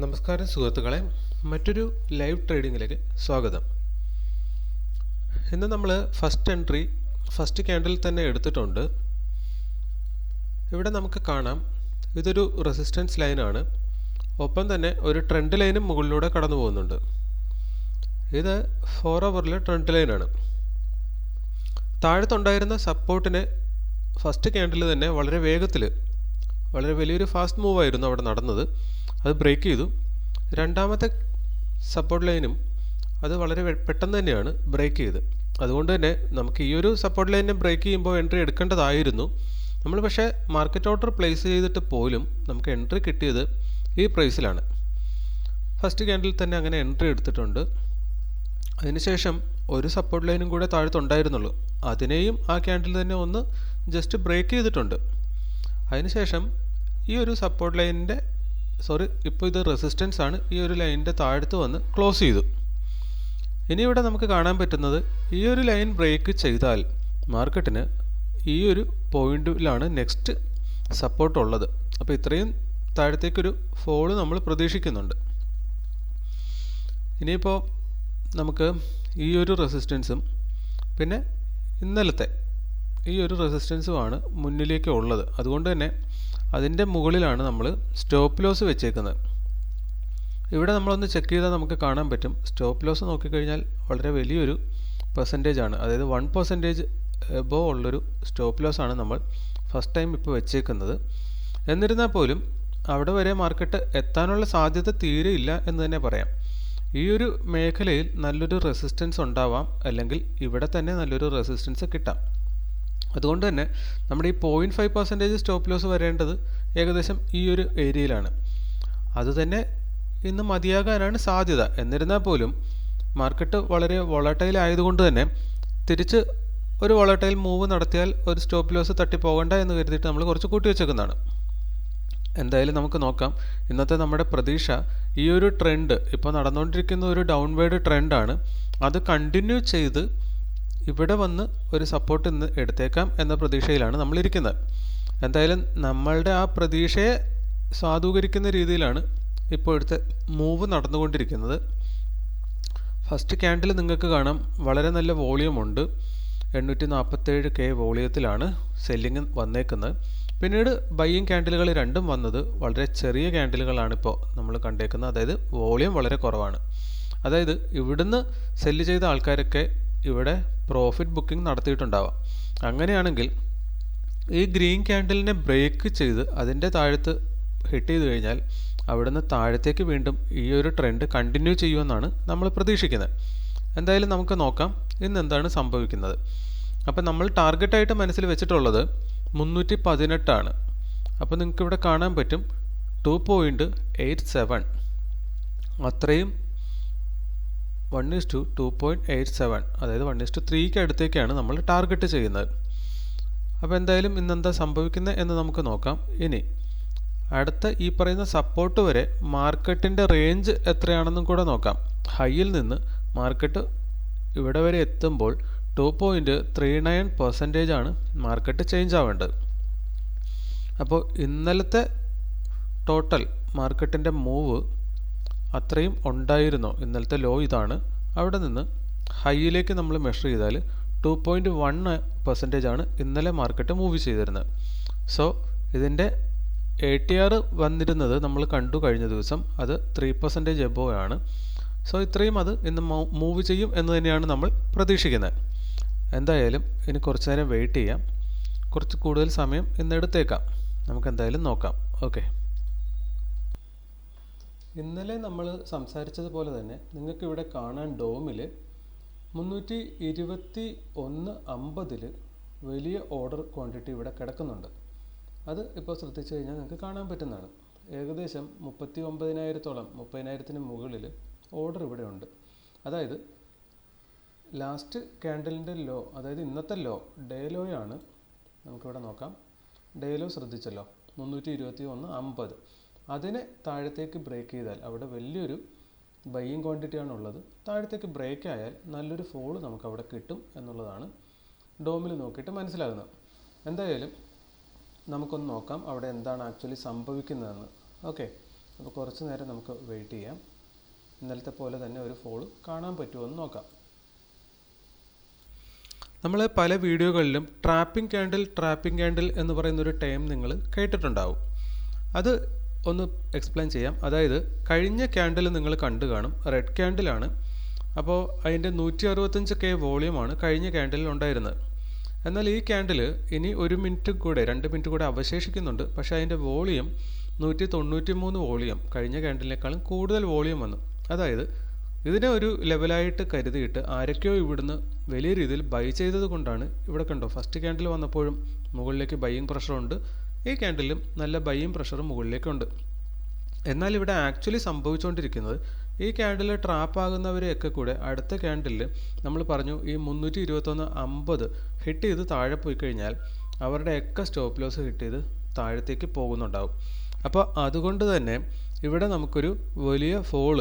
നമസ്കാരം സുഹൃത്തുക്കളെ. മറ്റൊരു ലൈവ് ട്രേഡിങ്ങിലേക്ക് സ്വാഗതം. ഇന്ന് നമ്മൾ ഫസ്റ്റ് എൻട്രി ഫസ്റ്റ് ക്യാൻഡിൽ തന്നെ എടുത്തിട്ടുണ്ട്. ഇവിടെ നമുക്ക് കാണാം ഇതൊരു റെസിസ്റ്റൻസ് ലൈനാണ്. ഒപ്പം തന്നെ ഒരു ട്രെൻഡ് ലൈനും മുകളിലൂടെ കടന്നു പോകുന്നുണ്ട്. ഇത് ഫോർ അവറിലെ ട്രെൻഡ് ലൈനാണ്. താഴത്തുണ്ടായിരുന്ന സപ്പോർട്ടിനെ ഫസ്റ്റ് ക്യാൻഡിൽ തന്നെ വളരെ വേഗത്തിൽ വളരെ വലിയൊരു ഫാസ്റ്റ് മൂവായിരുന്നു അവിടെ നടന്നത്. അത് ബ്രേക്ക് ചെയ്തു. രണ്ടാമത്തെ സപ്പോർട്ട് ലൈനും അത് വളരെ പെട്ടെന്ന് തന്നെയാണ് ബ്രേക്ക് ചെയ്ത്. അതുകൊണ്ട് തന്നെ നമുക്ക് ഈ ഒരു സപ്പോർട്ട് ലൈനിനെ ബ്രേക്ക് ചെയ്യുമ്പോൾ എൻട്രി എടുക്കേണ്ടതായിരുന്നു. നമ്മൾ പക്ഷേ മാർക്കറ്റ് ഓർഡർ പ്ലേസ് ചെയ്തിട്ട് പോലും നമുക്ക് എൻട്രി കിട്ടിയത് ഈ പ്രൈസിലാണ് ഫസ്റ്റ് ക്യാൻഡിൽ തന്നെ അങ്ങനെ എൻട്രി എടുത്തിട്ടുണ്ട്. അതിനുശേഷം ഒരു സപ്പോർട്ട് ലൈനും കൂടെ താഴത്തുണ്ടായിരുന്നുള്ളൂ അതിനെയും ആ ക്യാൻഡിൽ തന്നെ ഒന്ന് ജസ്റ്റ് ബ്രേക്ക് ചെയ്തിട്ടുണ്ട്. അതിനുശേഷം ഈ ഒരു സപ്പോർട്ട് ലൈനിന്റെ സോറി ഇപ്പോൾ ഇത് റെസിസ്റ്റൻസ് ആണ്. ഈ ഒരു ലൈനിന്റെ താഴത്ത് വന്ന് ക്ലോസ് ചെയ്തു. ഇനി ഇവിടെ നമുക്ക് കാണാൻ പറ്റുന്നത് ഈ ഒരു ലൈൻ ബ്രേക്ക് ചെയ്താൽ മാർക്കറ്റിന് ഈ ഒരു പോയിന്റിലാണ് നെക്സ്റ്റ് സപ്പോർട്ട് ഉള്ളത്. അപ്പോൾ ഇത്രയും താഴത്തേക്കൊരു ഫോൾ നമ്മൾ പ്രതീക്ഷിക്കുന്നുണ്ട്. ഇനിയിപ്പോൾ നമുക്ക് ഈ ഒരു റെസിസ്റ്റൻസും പിന്നെ ഇന്നലത്തെ ഈ ഒരു റെസിസ്റ്റൻസുമാണ് മുന്നിലേക്ക് ഉള്ളത്. അതുകൊണ്ട് തന്നെ അതിന്റെ മുകളിലാണ് നമ്മൾ സ്റ്റോപ്പ് ലോസ് വെച്ചേക്കുന്നത്. ഇവിടെ നമ്മളൊന്ന് ചെക്ക് ചെയ്താൽ നമുക്ക് കാണാൻ പറ്റും. സ്റ്റോപ്പ് ലോസ് നോക്കിക്കഴിഞ്ഞാൽ വളരെ വലിയൊരു പെർസെന്റേജ് ആണ്. അതായത് വൺ പെർസെന്റേജ് എബോ ഉള്ളൊരു സ്റ്റോപ്പ് ലോസ് ആണ് നമ്മൾ ഫസ്റ്റ് ടൈം ഇപ്പോൾ വെച്ചേക്കുന്നത്. എന്നിരുന്നാൽ പോലും അവിടെ വരെ മാർക്കറ്റ് എത്താനുള്ള സാധ്യത തീരെ ഇല്ല എന്ന് തന്നെ പറയാം. ഈ ഒരു മേഖലയിൽ നല്ലൊരു റെസിസ്റ്റൻസ് ഉണ്ടാവാം. അല്ലെങ്കിൽ ഇവിടെ തന്നെ നല്ലൊരു റെസിസ്റ്റൻസ് കിട്ടാം. അതുകൊണ്ട് തന്നെ നമ്മുടെ ഈ point five percentage stop loss വരേണ്ടത് ഏകദേശം ഈ ഒരു ഏരിയയിലാണ്. അതുതന്നെ ഇന്ന് മതിയാകാനാണ് സാധ്യത. എന്നിരുന്നാൽ പോലും മാർക്കറ്റ് വളരെ വോളട്ടൈൽ ആയതുകൊണ്ട് തന്നെ തിരിച്ച് ഒരു വോളട്ടൈൽ മൂവ് നടത്തിയാൽ ഒരു സ്റ്റോപ്പ് ലോസ് തട്ടിപ്പോകണ്ട എന്ന് കരുതിയിട്ട് നമ്മൾ കുറച്ച് കൂട്ടി വെച്ചേക്കുന്നതാണ്. എന്തായാലും നമുക്ക് നോക്കാം. ഇന്നത്തെ നമ്മുടെ പ്രതീക്ഷ ഈ ഒരു ട്രെൻഡ് ഇപ്പോൾ നടന്നുകൊണ്ടിരിക്കുന്ന ഒരു ഡൗൺവേർഡ് ട്രെൻഡാണ് അത് കണ്ടിന്യൂ ചെയ്ത് ഇവിടെ വന്ന് ഒരു സപ്പോർട്ട് ഇന്ന് എടുത്തേക്കാം എന്ന പ്രതീക്ഷയിലാണ് നമ്മളിരിക്കുന്നത്. എന്തായാലും നമ്മളുടെ ആ പ്രതീക്ഷയെ സാധൂകരിക്കുന്ന രീതിയിലാണ് ഇപ്പോഴത്തെ മൂവ് നടന്നുകൊണ്ടിരിക്കുന്നത്. ഫസ്റ്റ് ക്യാൻഡിൽ നിങ്ങൾക്ക് കാണാം. വളരെ നല്ല വോളിയം ഉണ്ട്. എണ്ണൂറ്റി നാൽപ്പത്തേഴ് കെ വോളിയത്തിലാണ് സെല്ലിങ് വന്നേക്കുന്നത്. പിന്നീട് ബയ്യിങ് ക്യാൻഡിലുകൾ രണ്ടും വന്നത് വളരെ ചെറിയ ക്യാൻഡിലുകളാണ് ഇപ്പോൾ നമ്മൾ കണ്ടേക്കുന്നത്. അതായത് വോളിയം വളരെ കുറവാണ്. അതായത് ഇവിടുന്ന് സെല്ല് ചെയ്ത ആൾക്കാരൊക്കെ ഇവിടെ പ്രോഫിറ്റ് ബുക്കിംഗ് നടത്തിയിട്ടുണ്ടാവാം. അങ്ങനെയാണെങ്കിൽ ഈ ഗ്രീൻ ക്യാൻഡിലിനെ ബ്രേക്ക് ചെയ്ത് അതിന്റെ താഴത്ത് ഹിറ്റ് ചെയ്ത് കഴിഞ്ഞാൽ അവിടുന്ന് താഴത്തേക്ക് വീണ്ടും ഈ ഒരു ട്രെൻഡ് കണ്ടിന്യൂ ചെയ്യുമെന്നാണ് നമ്മൾ പ്രതീക്ഷിക്കുന്നത്. എന്തായാലും നമുക്ക് നോക്കാം ഇന്ന് എന്താണ് സംഭവിക്കുന്നത്. അപ്പം നമ്മൾ ടാർഗറ്റായിട്ട് മനസ്സിൽ വെച്ചിട്ടുള്ളത് മുന്നൂറ്റി പതിനെട്ടാണ് അപ്പോൾ നിങ്ങൾക്ക് ഇവിടെ കാണാൻ പറ്റും ടു പോയിന്റ് എയ്റ്റ് സെവൻ അത്രയും one is to two point eight seven അതായത് വൺ ഈസ് ടു ത്രീക്ക് അടുത്തേക്കാണ് നമ്മൾ ടാർഗറ്റ് ചെയ്യുന്നത്. അപ്പോൾ എന്തായാലും ഇന്നെന്താ സംഭവിക്കുന്നത് എന്ന് നമുക്ക് നോക്കാം. ഇനി അടുത്ത ഈ പറയുന്ന സപ്പോർട്ട് വരെ മാർക്കറ്റിന്റെ റേഞ്ച് എത്രയാണെന്നും കൂടെ നോക്കാം. ഹൈയിൽ നിന്ന് മാർക്കറ്റ് ഇവിടെ വരെ എത്തുമ്പോൾ two point three nine percentage ആണ് മാർക്കറ്റ് ചേഞ്ച് ആവേണ്ടത്. അപ്പോൾ ഇന്നലത്തെ ടോട്ടൽ മാർക്കറ്റിന്റെ മൂവ് അത്രയും ഉണ്ടായിരുന്നോ? ഇന്നലത്തെ ലോ ഇതാണ്. അവിടെ നിന്ന് ഹൈയിലേക്ക് നമ്മൾ മെഷർ ചെയ്താൽ ടു പോയിന്റ് വൺ പെർസെന്റേജ് ആണ് ഇന്നലെ മാർക്കറ്റ് മൂവ് ചെയ്തിരുന്നത്. സോ ഇതിന്റെ എ ടി ആർ വന്നിരുന്നത് നമ്മൾ കണ്ടു കഴിഞ്ഞ ദിവസം. അത് ത്രീ പെർസെന്റേജ് എബോ ആണ്. സോ ഇത്രയും അത് ഇന്ന് മൂവ് ചെയ്യും എന്ന് തന്നെയാണ് നമ്മൾ പ്രതീക്ഷിക്കുന്നത്. എന്തായാലും ഇനി കുറച്ച് നേരം വെയിറ്റ് ചെയ്യാം. കുറച്ച് കൂടുതൽ സമയം ഇന്ന് എടുത്തേക്കാം. നമുക്ക് എന്തായാലും നോക്കാം. ഓക്കെ ഇന്നലെ നമ്മൾ സംസാരിച്ചതുപോലെ തന്നെ നിങ്ങൾക്ക് ഇവിടെ കാണാൻ ഡോമിൽ മുന്നൂറ്റി ഇരുപത്തി ഒന്ന് അമ്പതിൽ വലിയ ഓർഡർ ക്വാണ്ടിറ്റി ഇവിടെ കിടക്കുന്നുണ്ട്. അത് ഇപ്പോൾ ശ്രദ്ധിച്ചു കഴിഞ്ഞാൽ നിങ്ങൾക്ക് കാണാൻ പറ്റുന്നതാണ്. ഏകദേശം മുപ്പത്തി ഒമ്പതിനായിരത്തോളം മുപ്പതിനായിരത്തിന് മുകളിൽ ഓർഡർ ഇവിടെ ഉണ്ട്. അതായത് ലാസ്റ്റ് ക്യാൻഡലിന്റെ ലോ അതായത് ഇന്നത്തെ ലോ ഡേ ലോയാണ് നമുക്കിവിടെ നോക്കാം. ഡേ ലോ ശ്രദ്ധിച്ചല്ലോ. മുന്നൂറ്റി ഇരുപത്തി ഒന്ന് അമ്പത്. അതിനെ താഴത്തേക്ക് ബ്രേക്ക് ചെയ്താൽ അവിടെ വലിയൊരു ബയ്യിങ് ക്വാണ്ടിറ്റിയാണ് ഉള്ളത് താഴത്തേക്ക് ബ്രേക്ക് ആയാൽ നല്ലൊരു ഫോൾ നമുക്ക് അവിടെ കിട്ടും എന്നുള്ളതാണ് ഡോമിൽ നോക്കിയിട്ട് മനസ്സിലാകുന്നത്. എന്തായാലും നമുക്കൊന്ന് നോക്കാം അവിടെ എന്താണ് ആക്ച്വലി സംഭവിക്കുന്നതെന്ന്. ഓക്കെ അപ്പോൾ കുറച്ച് നേരം നമുക്ക് വെയിറ്റ് ചെയ്യാം. ഇന്നലത്തെ പോലെ തന്നെ ഒരു ഫോൾ കാണാൻ പറ്റുമോ എന്ന് നോക്കാം. നമ്മൾ പല വീഡിയോകളിലും ട്രാപ്പിംഗ് ക്യാൻഡിൽ ട്രാപ്പിംഗ് ക്യാൻഡിൽ എന്ന് പറയുന്ന ഒരു ടൈം നിങ്ങൾ കേട്ടിട്ടുണ്ടാവും. അത് ഒന്ന് എക്സ്പ്ലെയിൻ ചെയ്യാം. അതായത് കഴിഞ്ഞ ക്യാൻഡിൽ നിങ്ങൾ കണ്ടു കാണും. റെഡ് ക്യാൻഡിലാണ് അപ്പോൾ അതിന്റെ നൂറ്റി അറുപത്തഞ്ച് കെ വോളിയമാണ് കഴിഞ്ഞ ക്യാൻഡിലിൽ ഉണ്ടായിരുന്നത്. എന്നാൽ ഈ ക്യാൻഡിൽ ഇനി ഒരു മിനിറ്റ് കൂടെ രണ്ട് മിനിറ്റ് കൂടെ അവശേഷിക്കുന്നുണ്ട്. പക്ഷേ അതിന്റെ വോളിയം നൂറ്റി തൊണ്ണൂറ്റി മൂന്ന് വോളിയം കഴിഞ്ഞ ക്യാൻഡിലിനേക്കാളും കൂടുതൽ വോളിയം വന്നു. അതായത് ഇതിനെ ഒരു ലെവലായിട്ട് കരുതിയിട്ട് ആരൊക്കെയോ ഇവിടുന്ന് വലിയ രീതിയിൽ ബൈ ചെയ്തത് കൊണ്ടാണ് ഇവിടെ കണ്ടോ ഫസ്റ്റ് ക്യാൻഡിൽ വന്നപ്പോഴും മുകളിലേക്ക് ബൈയിങ് പ്രഷറുണ്ട് ഈ ക്യാൻഡിലും നല്ല ബൈയും പ്രഷറും മുകളിലേക്കുണ്ട്. എന്നാൽ ഇവിടെ ആക്ച്വലി സംഭവിച്ചുകൊണ്ടിരിക്കുന്നത് ഈ ക്യാൻഡിൽ ട്രാപ്പ് ആകുന്നവരെയൊക്കെ കൂടെ അടുത്ത ക്യാൻഡിൽ നമ്മൾ പറഞ്ഞു ഈ മുന്നൂറ്റി ഇരുപത്തൊന്ന് അമ്പത് ഹിറ്റ് ചെയ്ത് താഴെ പോയി കഴിഞ്ഞാൽ അവരുടെ അവരുടെയൊക്കെ സ്റ്റോപ്പ് ലോസ് ഹിറ്റ് ചെയ്ത് താഴത്തേക്ക് പോകുന്നുണ്ടാവും. അപ്പോൾ അതുകൊണ്ട് തന്നെ ഇവിടെ നമുക്കൊരു വലിയ ഫോൾ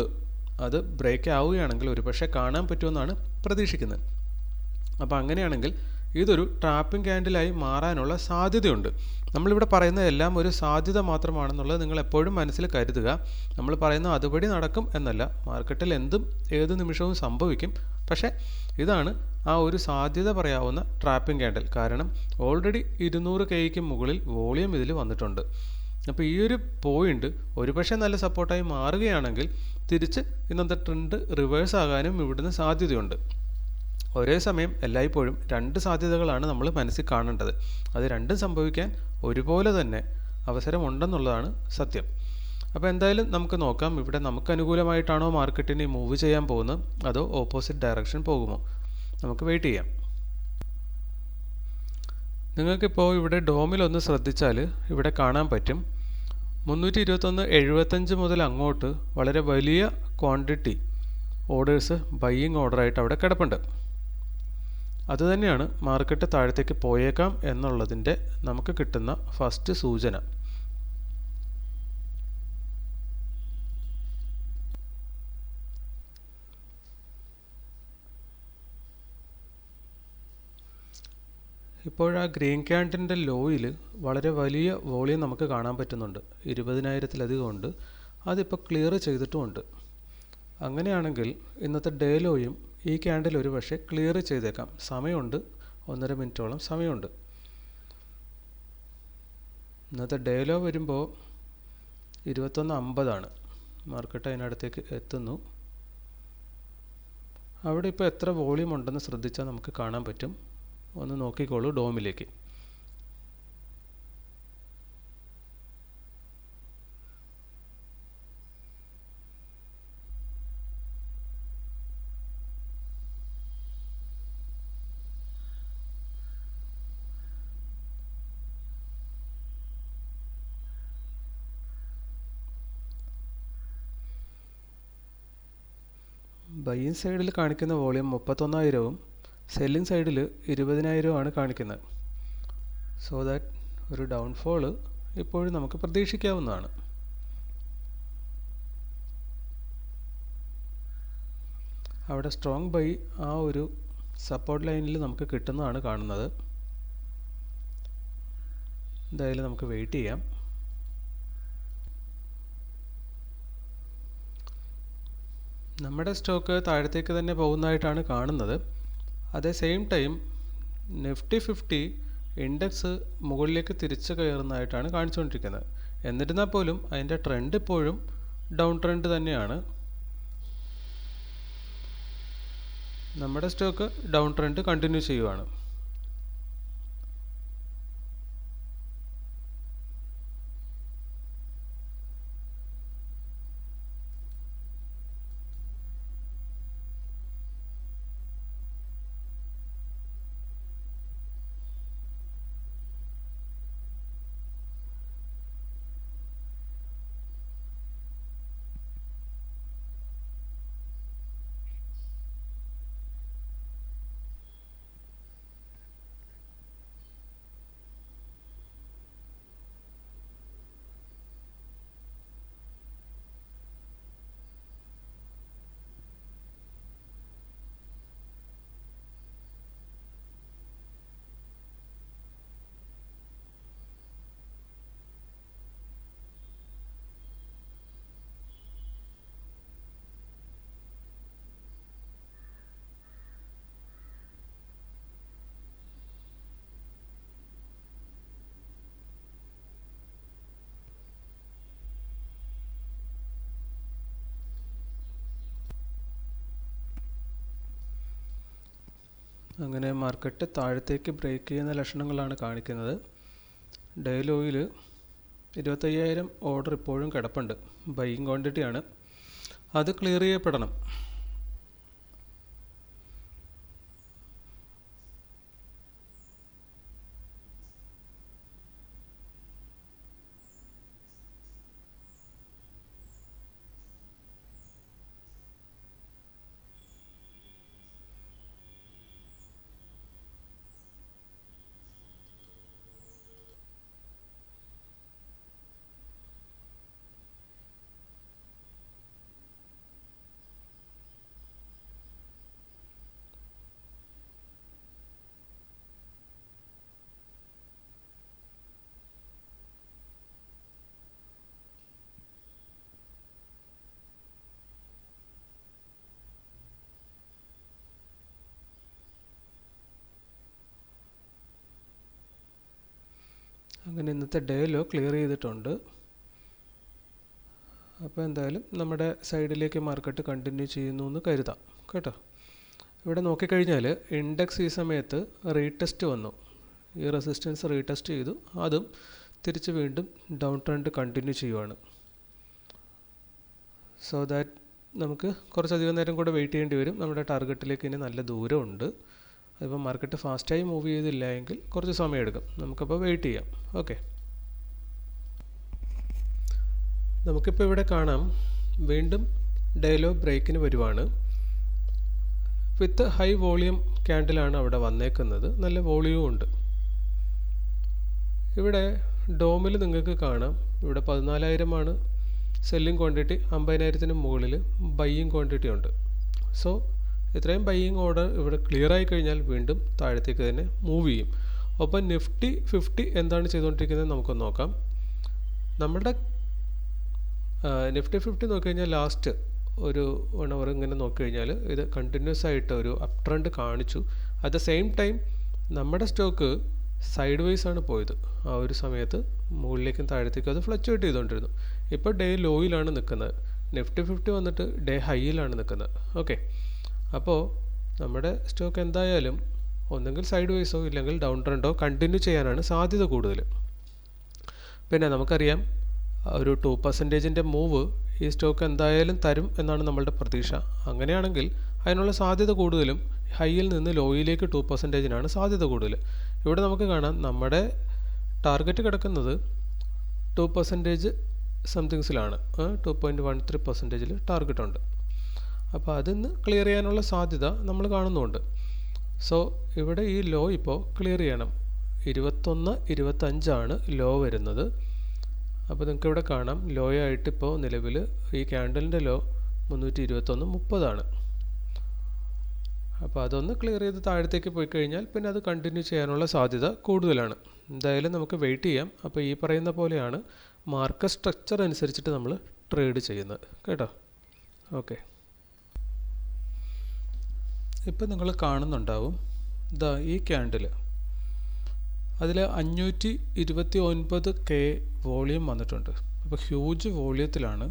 അത് ബ്രേക്ക് ആവുകയാണെങ്കിൽ ഒരു പക്ഷേ കാണാൻ പറ്റുമെന്നാണ് പ്രതീക്ഷിക്കുന്നത്. അപ്പോൾ അങ്ങനെയാണെങ്കിൽ ഇതൊരു ട്രാപ്പിംഗ് ക്യാൻഡിലായി മാറാനുള്ള സാധ്യതയുണ്ട്. നമ്മളിവിടെ പറയുന്ന എല്ലാം ഒരു സാധ്യത മാത്രമാണെന്നുള്ളത് നിങ്ങൾ എപ്പോഴും മനസ്സിൽ കരുതുക. നമ്മൾ പറയുന്ന അതുപടി നടക്കും എന്നല്ല. മാർക്കറ്റിൽ എന്തും ഏത് നിമിഷവും സംഭവിക്കും. പക്ഷേ ഇതാണ് ആ ഒരു സാധ്യത പറയാവുന്ന ട്രാപ്പിംഗ് ക്യാൻഡിൽ കാരണം ഓൾറെഡി ഇരുന്നൂറ് കെയ്ക്ക് മുകളിൽ വോളിയം ഇതിൽ വന്നിട്ടുണ്ട്. അപ്പോൾ ഈ ഒരു പോയിന്റ് ഒരുപക്ഷെ നല്ല സപ്പോർട്ടായി മാറുകയാണെങ്കിൽ തിരിച്ച് ഇന്നത്തെ ട്രെൻഡ് റിവേഴ്സ് ആകാനും ഇവിടുന്ന് സാധ്യതയുണ്ട്. ഒരേ സമയം എല്ലായ്പ്പോഴും രണ്ട് സാധ്യതകളാണ് നമ്മൾ മനസ്സിൽ കാണേണ്ടത്. അത് രണ്ടും സംഭവിക്കാൻ ഒരുപോലെ തന്നെ അവസരമുണ്ടെന്നുള്ളതാണ് സത്യം. അപ്പോൾ എന്തായാലും നമുക്ക് നോക്കാം ഇവിടെ നമുക്ക് അനുകൂലമായിട്ടാണോ മാർക്കറ്റിന് മൂവ് ചെയ്യാൻ പോകുന്നത് അതോ ഓപ്പോസിറ്റ് ഡയറക്ഷൻ പോകുമോ? നമുക്ക് വെയിറ്റ് ചെയ്യാം. നിങ്ങൾക്കിപ്പോൾ ഇവിടെ ഡോമിലൊന്ന് ശ്രദ്ധിച്ചാൽ ഇവിടെ കാണാൻ പറ്റും. മുന്നൂറ്റി ഇരുപത്തൊന്ന് എഴുപത്തഞ്ച് മുതൽ അങ്ങോട്ട് വളരെ വലിയ ക്വാണ്ടിറ്റി ഓർഡേഴ്സ് ബയ്യിങ് ഓർഡറായിട്ട് അവിടെ കിടപ്പുണ്ട്. അതുതന്നെയാണ് മാർക്കറ്റ് താഴത്തേക്ക് പോയേക്കാം എന്നുള്ളതിന്റെ നമുക്ക് കിട്ടുന്ന ഫസ്റ്റ് സൂചന. ഇപ്പോഴാ ഗ്രീൻ ക്യാൻഡിന്റെ ലോയിൽ വളരെ വലിയ വോളിയം നമുക്ക് കാണാൻ പറ്റുന്നുണ്ട്. ഇരുപതിനായിരത്തിലധികം ഉണ്ട്. അതിപ്പോൾ ക്ലിയർ ചെയ്തിട്ടുമുണ്ട്. അങ്ങനെയാണെങ്കിൽ ഇന്നത്തെ ഡേ ലോയും ഈ ക്യാൻഡിൽ ഒരു പക്ഷേ ക്ലിയർ ചെയ്തേക്കാം. സമയമുണ്ട്. ഒന്നര മിനിറ്റോളം സമയമുണ്ട്. ഇന്നത്തെ ഡേലോ വരുമ്പോൾ ഇരുപത്തൊന്ന് അമ്പതാണ്. മാർക്കറ്റ് അതിനടുത്തേക്ക് എത്തുന്നു. അവിടെ ഇപ്പോൾ എത്ര വോളിയം ഉണ്ടെന്ന് ശ്രദ്ധിച്ചാൽ നമുക്ക് കാണാൻ പറ്റും. ഒന്ന് നോക്കിക്കോളൂ ഡോമിലേക്ക് ബയ്യിങ് സൈഡിൽ കാണിക്കുന്ന വോളിയം മുപ്പത്തൊന്നായിരവും സെല്ലിംഗ് സൈഡിൽ ഇരുപതിനായിരവുമാണ് കാണിക്കുന്നത്. സോ ദാറ്റ് ഒരു ഡൗൺഫോൾ ഇപ്പോഴും നമുക്ക് പ്രതീക്ഷിക്കാവുന്നതാണ്. അവിടെ സ്ട്രോങ് ബൈ ആ ഒരു സപ്പോർട്ട് ലൈനിൽ നമുക്ക് കിട്ടുന്നതാണ് കാണുന്നത്. എന്തായാലും നമുക്ക് വെയിറ്റ് ചെയ്യാം. നമ്മുടെ സ്റ്റോക്ക് താഴത്തേക്ക് തന്നെ പോകുന്നതായിട്ടാണ് കാണുന്നത്. അതേ same time Nifty Fifty index മുകളിലേക്ക് തിരിച്ചു കയറുന്നതായിട്ടാണ് കാണിച്ചുകൊണ്ടിരിക്കുന്നത്. എന്നിരുന്നാൽ പോലും അതിന്റെ ട്രെൻഡ് ഇപ്പോഴും ഡൗൺ ട്രെൻഡ് തന്നെയാണ്. നമ്മുടെ സ്റ്റോക്ക് ഡൗൺ ട്രെൻഡ് കണ്ടിന്യൂ ചെയ്യുവാണ്. അങ്ങനെ മാർക്കറ്റ് താഴത്തേക്ക് ബ്രേക്ക് ചെയ്യുന്ന ലക്ഷണങ്ങളാണ് കാണിക്കുന്നത്. ഡെയിലോയിൽ ഇരുപത്തയ്യായിരം ഓർഡർ ഇപ്പോഴും കിടപ്പുണ്ട്. ബൈയിങ് ക്വാണ്ടിറ്റിയാണ് അത് ക്ലിയർ ചെയ്യപ്പെടണം. അങ്ങനെ ഇന്നത്തെ ഡേലോ ക്ലിയർ ചെയ്തിട്ടുണ്ട്. അപ്പോൾ എന്തായാലും നമ്മുടെ സൈഡിലേക്ക് മാർക്കറ്റ് കണ്ടിന്യൂ ചെയ്യുന്നു എന്ന് കരുതാം. കേട്ടോ? ഇവിടെ നോക്കിക്കഴിഞ്ഞാൽ ഇൻഡെക്സ് ഈ സമയത്ത് റീടെസ്റ്റ് വന്നു. ഈ റെസിസ്റ്റൻസ് റീടെസ്റ്റ് ചെയ്തു. അതും തിരിച്ച് വീണ്ടും ഡൗൺ ട്രെൻഡ് കണ്ടിന്യൂ ചെയ്യുവാണ്. സോ ദാറ്റ് നമുക്ക് കുറച്ചധികം നേരം കൂടെ വെയിറ്റ് ചെയ്യേണ്ടി വരും. നമ്മുടെ ടാർഗറ്റിലേക്ക് ഇനി നല്ല ദൂരമുണ്ട്. അതിപ്പോൾ മാർക്കറ്റ് ഫാസ്റ്റായി മൂവ് ചെയ്തില്ല എങ്കിൽ കുറച്ച് സമയം എടുക്കും നമുക്കപ്പോൾ വെയിറ്റ് ചെയ്യാം. ഓക്കെ നമുക്കിപ്പോൾ ഇവിടെ കാണാം. വീണ്ടും ഡയലോഗ് ബ്രേക്കിന് വരുവാണ്. വിത്ത് ഹൈ വോളിയം ക്യാൻഡിലാണ് അവിടെ വന്നേക്കുന്നത്. നല്ല വോളിയവും ഉണ്ട്. ഇവിടെ ഡോമിൽ നിങ്ങൾക്ക് കാണാം. ഇവിടെ പതിനാലായിരമാണ് സെല്ലിംഗ് ക്വാണ്ടിറ്റി അമ്പതിനായിരത്തിന് മുകളിൽ ബയ്യിങ് ക്വാണ്ടിറ്റി ഉണ്ട്. സോ ഇത്രയും ബൈയിങ് ഓർഡർ ഇവിടെ ക്ലിയർ ആയി കഴിഞ്ഞാൽ വീണ്ടും താഴത്തേക്ക് തന്നെ മൂവ് ചെയ്യും. ഒപ്പം നിഫ്റ്റി ഫിഫ്റ്റി എന്താണ് ചെയ്തുകൊണ്ടിരിക്കുന്നത് നമുക്കൊന്ന് നോക്കാം. നമ്മുടെ നിഫ്റ്റി ഫിഫ്റ്റി നോക്കിക്കഴിഞ്ഞാൽ ലാസ്റ്റ് ഒരു വൺ അവർ ഇങ്ങനെ നോക്കിക്കഴിഞ്ഞാൽ ഇത് കണ്ടിന്യൂസ് ആയിട്ട് ഒരു അപ് ട്രെൻഡ് കാണിച്ചു. അറ്റ് ദ സെയിം ടൈം നമ്മുടെ സ്റ്റോക്ക് സൈഡ് വൈസ് ആണ് പോയത്. ആ ഒരു സമയത്ത് മുകളിലേക്കും താഴത്തേക്കും അത് ഫ്ലക്ച്വേറ്റ് ചെയ്തുകൊണ്ടിരുന്നു. ഇപ്പോൾ ഡേ ലോയിലാണ് നിൽക്കുന്നത്. നിഫ്റ്റി ഫിഫ്റ്റി വന്നിട്ട് ഡേ ഹൈയിലാണ് നിൽക്കുന്നത്. ഓക്കെ അപ്പോൾ നമ്മുടെ സ്റ്റോക്ക് എന്തായാലും ഒന്നെങ്കിൽ സൈഡ് വൈസോ ഇല്ലെങ്കിൽ ഡൗൺ ട്രെൻഡോ കണ്ടിന്യൂ ചെയ്യാനാണ് സാധ്യത കൂടുതൽ. പിന്നെ നമുക്കറിയാം ഒരു ടു പെർസെന്റേജിന്റെ മൂവ് ഈ സ്റ്റോക്ക് എന്തായാലും തരും എന്നാണ് നമ്മളുടെ പ്രതീക്ഷ. അങ്ങനെയാണെങ്കിൽ അതിനുള്ള സാധ്യത കൂടുതലും ഹൈയിൽ നിന്ന് ലോയിലേക്ക് ടു പെർസെന്റേജിനാണ് സാധ്യത കൂടുതൽ. ഇവിടെ നമുക്ക് കാണാം നമ്മുടെ ടാർഗറ്റ് കിടക്കുന്നത് ടു പെർസെന്റേജ് സംതിങ്സിലാണ് ടു പോയിന്റ് വൺ ത്രീ പെർസെന്റേജിൽ ടാർഗറ്റ് ഉണ്ട്. അപ്പോൾ അതിന്ന് ക്ലിയർ ചെയ്യാനുള്ള സാധ്യത നമ്മൾ കാണുന്നുണ്ട്. സോ ഇവിടെ ഈ ലോ ഇപ്പോൾ ക്ലിയർ ചെയ്യണം. ഇരുപത്തൊന്ന് ഇരുപത്തഞ്ചാണ് ലോ വരുന്നത്. അപ്പോൾ നിങ്ങൾക്ക് ഇവിടെ കാണാം. ലോ ആയിട്ട് ഇപ്പോൾ നിലവിൽ ഈ ക്യാൻഡലിന്റെ ലോ മുന്നൂറ്റി ഇരുപത്തൊന്ന് മുപ്പതാണ്. അപ്പോൾ അതൊന്ന് ക്ലിയർ ചെയ്ത് താഴത്തേക്ക് പോയി കഴിഞ്ഞാൽ പിന്നെ അത് കണ്ടിന്യൂ ചെയ്യാനുള്ള സാധ്യത കൂടുതലാണ്. എന്തായാലും നമുക്ക് വെയിറ്റ് ചെയ്യാം. അപ്പോൾ ഈ പറയുന്ന പോലെയാണ് മാർക്കറ്റ് സ്ട്രക്ചർ അനുസരിച്ചിട്ട് നമ്മൾ ട്രേഡ് ചെയ്യുന്നത്. കേട്ടോ? ഓക്കെ ഇപ്പം നിങ്ങൾ കാണുന്നുണ്ടാവും. ഇതാ ഈ ക്യാൻഡിൽ അതിൽ അഞ്ഞൂറ്റി ഇരുപത്തി ഒൻപത് കെ വോളിയം വന്നിട്ടുണ്ട്. അപ്പോൾ ഹ്യൂജ് വോളിയത്തിലാണ്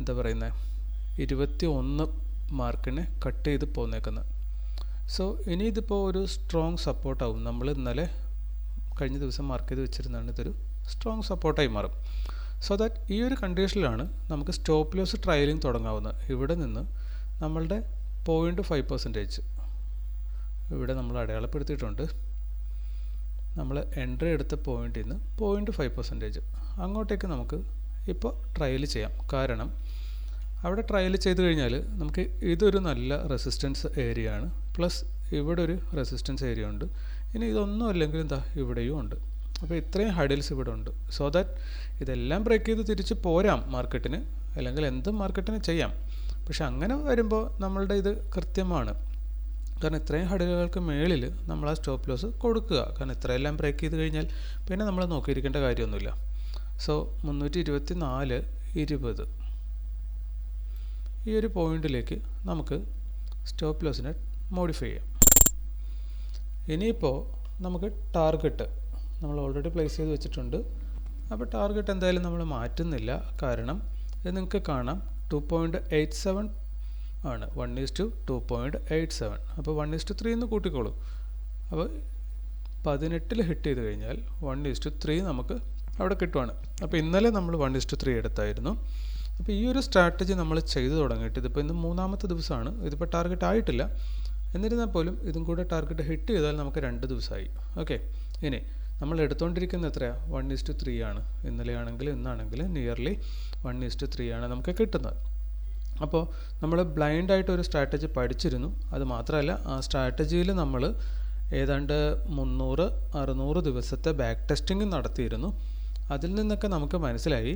എന്താ പറയുന്നത് ഇരുപത്തി ഒന്ന് മാർക്കിനെ കട്ട് ചെയ്ത് പോന്നേക്കുന്നത്. സോ ഇനി ഇതിപ്പോൾ ഒരു സ്ട്രോങ് സപ്പോർട്ടാവും. നമ്മൾ ഇന്നലെ കഴിഞ്ഞ ദിവസം മാർക്ക് ചെയ്ത് വെച്ചിരുന്നാണ് ഇതൊരു സ്ട്രോങ് സപ്പോർട്ടായി മാറും. സോ ദാറ്റ് ഈ ഒരു കണ്ടീഷനിലാണ് നമുക്ക് സ്റ്റോപ്പ് ലോസ് ട്രയലിംഗ് തുടങ്ങാവുന്നത്. ഇവിടെ നിന്ന് നമ്മളുടെ പോയിന്റ് ഫൈവ് പെർസെന്റേജ് ഇവിടെ നമ്മൾ അടയാളപ്പെടുത്തിയിട്ടുണ്ട്. നമ്മൾ എൻട്രി എടുത്ത പോയിന്റിൽ നിന്ന് പോയിന്റ് ഫൈവ് പെർസെന്റേജ് അങ്ങോട്ടേക്ക് നമുക്ക് ഇപ്പോൾ ട്രയൽ ചെയ്യാം. കാരണം അവിടെ ട്രയൽ ചെയ്ത് കഴിഞ്ഞാൽ നമുക്ക് ഇതൊരു നല്ല റെസിസ്റ്റൻസ് ഏരിയ ആണ്. പ്ലസ് ഇവിടെ ഒരു റെസിസ്റ്റൻസ് ഏരിയ ഉണ്ട്. ഇനി ഇതൊന്നും അല്ലെങ്കിൽ എന്താ ഇവിടെയും ഉണ്ട്. അപ്പോൾ ഇത്രയും ഹഡിൽസ് ഇവിടെ ഉണ്ട്. സോ ദാറ്റ് ഇതെല്ലാം ബ്രേക്ക് ചെയ്ത് തിരിച്ച് പോരാം മാർക്കറ്റിന് അല്ലെങ്കിൽ എന്തും മാർക്കറ്റിന് ചെയ്യാം. പക്ഷെ അങ്ങനെ വരുമ്പോൾ നമ്മളുടെ ഇത് കൃത്യമാണ്. കാരണം ഇത്രയും ഹടലുകൾക്ക് മേളിൽ നമ്മൾ ആ സ്റ്റോപ്പ് ലോസ് കൊടുക്കുക. കാരണം ഇത്രയെല്ലാം ബ്രേക്ക് ചെയ്ത് കഴിഞ്ഞാൽ പിന്നെ നമ്മൾ നോക്കിയിരിക്കേണ്ട കാര്യമൊന്നുമില്ല. സോ മുന്നൂറ്റി ഇരുപത്തി നാല് ഇരുപത്. ഈ ഒരു പോയിന്റിലേക്ക് നമുക്ക് സ്റ്റോപ്പ് ലോസിനെ മോഡിഫൈ ചെയ്യാം. ഇനിയിപ്പോൾ നമുക്ക് ടാർഗറ്റ് നമ്മൾ ഓൾറെഡി പ്ലേസ് ചെയ്ത് വെച്ചിട്ടുണ്ട്. അപ്പോൾ ടാർഗറ്റ് എന്തായാലും നമ്മൾ മാറ്റുന്നില്ല. കാരണം നിങ്ങൾക്ക് കാണാം. ടു പോയിന്റ് എയ്റ്റ് സെവൻ ആണ്. One is to two point eight seven അപ്പോൾ വൺ ഈസ് ടു ത്രീ എന്ന് കൂട്ടിക്കോളൂ. അപ്പോൾ പതിനെട്ടിൽ ഹിറ്റ് ചെയ്ത് കഴിഞ്ഞാൽ വൺ ഈസ് ടു ത്രീ നമുക്ക് അവിടെ കിട്ടുവാണ്. അപ്പോൾ ഇന്നലെ നമ്മൾ വൺ ഈസ് ടു ത്രീ എടുത്തായിരുന്നു. അപ്പോൾ ഈ ഒരു സ്ട്രാറ്റജി നമ്മൾ ചെയ്തു തുടങ്ങിയിട്ട് ഇതിപ്പോൾ ഇന്ന് മൂന്നാമത്തെ ദിവസമാണ്. ഇതിപ്പോൾ ടാർഗറ്റ് ആയിട്ടില്ല. എന്നിരുന്നാൽ പോലും ഇതും കൂടെ ടാർഗറ്റ് ഹിറ്റ് ചെയ്താൽ നമുക്ക് രണ്ട് ദിവസമായി. ഓക്കെ ഇനി നമ്മൾ എടുത്തുകൊണ്ടിരിക്കുന്നത് എത്രയാണ് വൺ ഈസ് ടു ത്രീ ആണ്. ഇന്നലെ ആണെങ്കിൽ ഇന്നാണെങ്കിൽ nearly one is to three ആണ് നമുക്ക് കിട്ടുന്നത്. അപ്പോൾ നമ്മൾ ബ്ലൈൻഡായിട്ട് ഒരു സ്ട്രാറ്റജി പഠിച്ചിരുന്നു. അത് മാത്രമല്ല ആ സ്ട്രാറ്റജിയിൽ നമ്മൾ ഏതാണ്ട് മുന്നൂറ് അറുന്നൂറ് ദിവസത്തെ ബാക്ക് ടെസ്റ്റിംഗ് നടത്തിയിരുന്നു. അതിൽ നിന്നൊക്കെ നമുക്ക് മനസ്സിലായി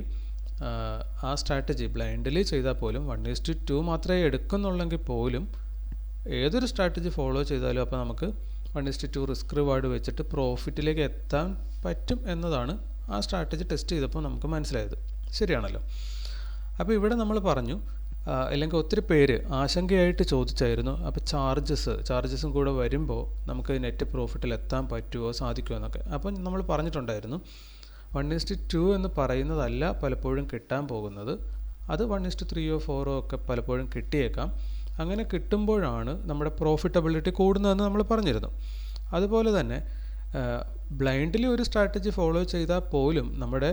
ആ സ്ട്രാറ്റജി ബ്ലൈൻഡിൽ ചെയ്താൽ പോലും വൺ ഈസ് ടു മാത്രമേ എടുക്കുന്നുള്ളെങ്കിൽ പോലും ഏതൊരു സ്ട്രാറ്റജി ഫോളോ ചെയ്താലും അപ്പോൾ നമുക്ക് one is to two risk reward വെച്ചിട്ട് പ്രോഫിറ്റിലേക്ക് എത്താൻ പറ്റും എന്നതാണ് ആ സ്ട്രാറ്റജി ടെസ്റ്റ് ചെയ്തപ്പോൾ നമുക്ക് മനസ്സിലായത്. ശരിയാണല്ലോ. അപ്പോൾ ഇവിടെ നമ്മൾ പറഞ്ഞു അല്ലെങ്കിൽ ഒത്തിരി പേര് ആശങ്കയായിട്ട് ചോദിച്ചായിരുന്നു അപ്പോൾ ചാർജസ് ചാർജസും കൂടെ വരുമ്പോൾ നമുക്ക് നെറ്റ് പ്രോഫിറ്റിൽ എത്താൻ പറ്റുമോ സാധിക്കുമോ എന്നൊക്കെ. അപ്പം നമ്മൾ പറഞ്ഞിട്ടുണ്ടായിരുന്നു വൺ ഇസ്റ്റ് ടു എന്ന് പറയുന്നതല്ല പലപ്പോഴും കിട്ടാൻ പോകുന്നത്. അത് വൺ ഇസ്റ്റ് ത്രീയോ ഫോറോ ഒക്കെ പലപ്പോഴും കിട്ടിയേക്കാം. അങ്ങനെ കിട്ടുമ്പോഴാണ് നമ്മുടെ പ്രോഫിറ്റബിലിറ്റി കൂടുന്നതെന്ന് നമ്മൾ പറഞ്ഞിരുന്നു. അതുപോലെ തന്നെ ബ്ലൈൻഡ്ലി ഒരു സ്ട്രാറ്റജി ഫോളോ ചെയ്താൽ പോലും നമ്മുടെ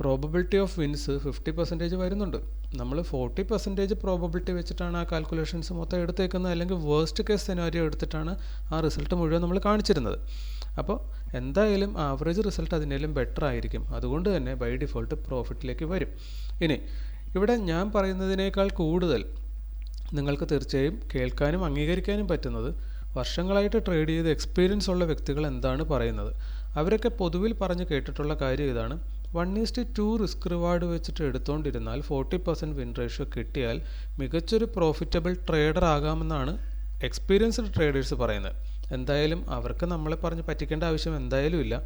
probability of wins fifty percentage വരുന്നുണ്ട്. നമ്മൾ ഫോർട്ടി പെർസെന്റേജ് പ്രോബബിലിറ്റി വെച്ചിട്ടാണ് ആ കാൽക്കുലേഷൻസ് മൊത്തം എടുത്തേക്കുന്നത്. അല്ലെങ്കിൽ വേസ്റ്റ് കേസ് സെനാരിയോ എടുത്തിട്ടാണ് ആ റിസൾട്ട് മുഴുവൻ നമ്മൾ കാണിച്ചിരുന്നത്. അപ്പോൾ എന്തായാലും ആവറേജ് റിസൾട്ട് അതിനേലും ബെറ്റർ ആയിരിക്കും. അതുകൊണ്ട് തന്നെ ബൈ ഡിഫോൾട്ട് പ്രോഫിറ്റിലേക്ക് വരും. ഇനി ഇവിടെ ഞാൻ പറയുന്നതിനേക്കാൾ കൂടുതൽ നിങ്ങൾക്ക് തീർച്ചയായും കേൾക്കാനും അംഗീകരിക്കാനും പറ്റുന്നത്. വർഷങ്ങളായിട്ട് ട്രേഡ് ചെയ്ത് എക്സ്പീരിയൻസ് ഉള്ള വ്യക്തികൾ എന്താണ് പറയുന്നത്? അവരൊക്കെ പൊതുവിൽ പറഞ്ഞ് കേട്ടിട്ടുള്ള കാര്യം ഇതാണ്. One is to two risk reward വെച്ചിട്ട് എടുത്തുകൊണ്ടിരുന്നാൽ ഫോർട്ടി പെർസെന്റ് വിൻ റേഷ്യോ കിട്ടിയാൽ മികച്ചൊരു പ്രോഫിറ്റബിൾ ട്രേഡർ ആകാമെന്നാണ് എക്സ്പീരിയൻസ്ഡ് ട്രേഡേഴ്സ് പറയുന്നത്. എന്തായാലും അവർക്ക് നമ്മളെ പറഞ്ഞ് പറ്റിക്കേണ്ട ആവശ്യം എന്തായാലും ഇല്ല.